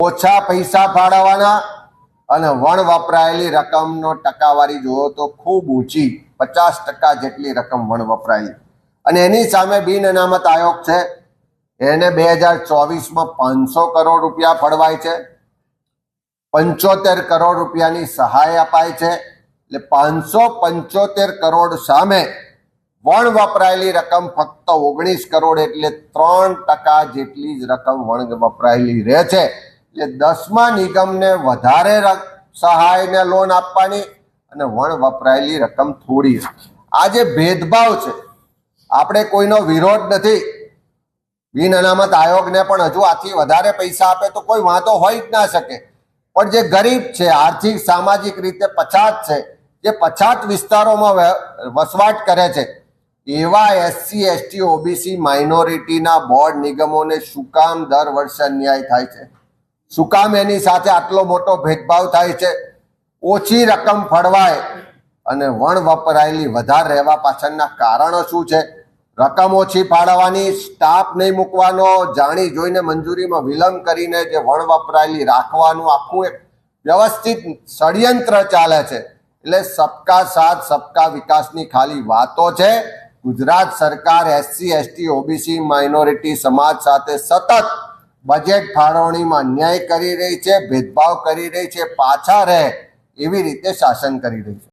ઓછા પૈસા ફાળવવાના અને વણ વપરાયેલી રકમનો ટકાવારી જુઓ તો ખૂબ ઊંચી, પચાસ ટકા જેટલી રકમ વણ વપરાયેલી. અને એની સામે બિન અનામત આયોગ છે. એને બે હજાર ચોવીસમાં પાંચસો કરોડ રૂપિયા ફળવાય છે. પંચોતેર કરોડ રૂપિયાની સહાય અપાય છે. એટલે પાંચસો પંચોતેર કરોડ સામે વણ વપરાયેલી રકમ ફક્ત ઓગણીસ કરોડ એટલે ત્રણ ટકા જેટલી જ રકમ વણ વપરાયેલી રહે છે. એટલે દસમા નિગમને વધારે સહાયને સહાય લોન આપવાની અને વણ વપરાયેલી રકમ થોડી આ જે ભેદભાવ છે, આપણે કોઈનો વિરોધ નથી. બિન અનામત આયોગને પણ હજુ આથી વધારે પૈસા આપે તો કોઈ વાંધો હોય જ ના શકે. પણ જે ગરીબ છે, આર્થિક, સામાજિક રીતે પછાત છે, જે પછાત વિસ્તારોમાં વસવાટ કરે છે, એવા એસસી એસટી ઓબીસી માઇનોરિટીના બોર્ડ નિગમોને શું કામ દર વર્ષે અન્યાય થાય છે? શું કામ એની સાથે આટલો મોટો ભેદભાવ થાય છે? ઓછી રકમ ફળવાય અને વણ વપરાયેલી વધારે રહેવા પાછળના કારણો શું છે? રકમ ઓછી ફાળવવાની, સ્ટાફ નહીં મૂકવાનો, જાણી જોઈને મંજૂરીમાં વિલંબ કરીને જે વણ વપરાયેલી રાખવાનું આખું એક વ્યવસ્થિત ષડયંત્ર ચાલે છે. એટલે સબકા સાથ, સબકા વિકાસની ખાલી વાતો છે. ગુજરાત સરકાર એસસી, એસટી, ઓબીસી, માઇનોરિટી સમાજ સાથે સતત બજેટ ફાળવણીમાં અન્યાય કરી રહી છે, ભેદભાવ કરી રહી છે, પાછા રહે એવી રીતે શાસન કરી રહી છે.